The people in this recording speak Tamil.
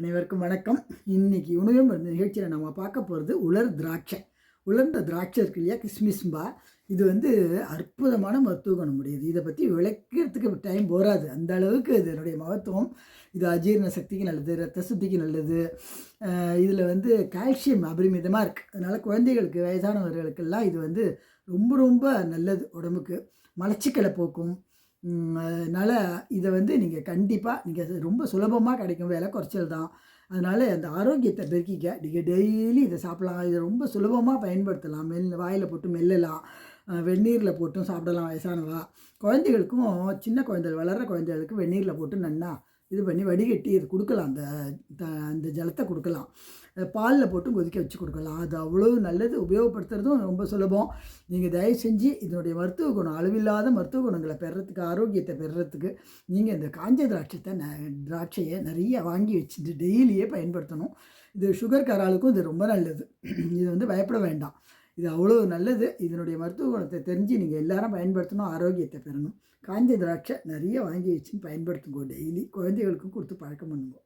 அனைவருக்கும் வணக்கம். இன்றைக்கி உணவு நிகழ்ச்சியில் நம்ம பார்க்க போகிறது உலர் திராட்சை. உலர்ந்த திராட்சை இருக்கு இல்லையா? கிஸ்மிஸ்பா இது வந்து அற்புதமான மருத்துவ குணம் முடியுது இதை பற்றி விளக்கிறதுக்கு டைம் போகாது அந்த அளவுக்கு இதனுடைய மகத்துவம். இது அஜீரண சக்திக்கு நல்லது ரத்த சுத்திக்கு நல்லது. இதில் வந்து கால்சியம் அபரிமிதமாக இருக்குது அதனால் குழந்தைகளுக்கு வயதானவர்களுக்கெல்லாம் இது வந்து ரொம்ப ரொம்ப நல்லது உடம்புக்கு. மலச்சிக்கலை போக்கும். அதனால் இதை வந்து நீங்கள் கண்டிப்பாக நீங்கள் ரொம்ப சுலபமாக கிடைக்கும். விலை குறைச்சல் தான். அதனால் அந்த ஆரோக்கியத்தை பெருக்கிக்க நீங்கள் டெய்லி இதை சாப்பிடலாம். இதை ரொம்ப சுலபமாக பயன்படுத்தலாம். மெல் வாயில் போட்டு மெல்லலாம். வெந்நீரில் போட்டும் சாப்பிடலாம் வயசானவா. குழந்தைகளுக்கும் சின்ன குழந்தைகள் வளர்கிற குழந்தைகளுக்கு வெந்நீரில் போட்டு நன்னா இது பண்ணி வடிகட்டி இது கொடுக்கலாம். அந்த அந்த ஜலத்தை கொடுக்கலாம். பாலில் போட்டு கொதிக்க வச்சு கொடுக்கலாம். அது அவ்வளோ நல்லது. உபயோகப்படுத்துறதும் ரொம்ப சுலபம். நீங்கள் தயவு செஞ்சு இதனுடைய மருத்துவ குணம் அளவில்லாத மருத்துவ குணங்களை பெறத்துக்கு ஆரோக்கியத்தை பெறத்துக்கு நீங்கள் இந்த காஞ்ச திராட்சத்தை ந திராட்சையை நிறைய வாங்கி வச்சுட்டு டெய்லியே பயன்படுத்தணும். இது சுகர் காராளுக்கும் இது ரொம்ப நல்லது. இது வந்து பயப்பட வேண்டாம். இது அவ்வளோ நல்லது. இதனுடைய மருத்துவ குணத்தை தெரிஞ்சு நீங்கள் எல்லாரும் பயன்படுத்தணும் ஆரோக்கியத்தை பெறணும். காஞ்ச திராட்சை நிறைய வாங்கி வச்சுன்னு பயன்படுத்துங்க டெய்லி குழந்தைகளுக்கும் கொடுத்து பழக்கம் பண்ணுங்க.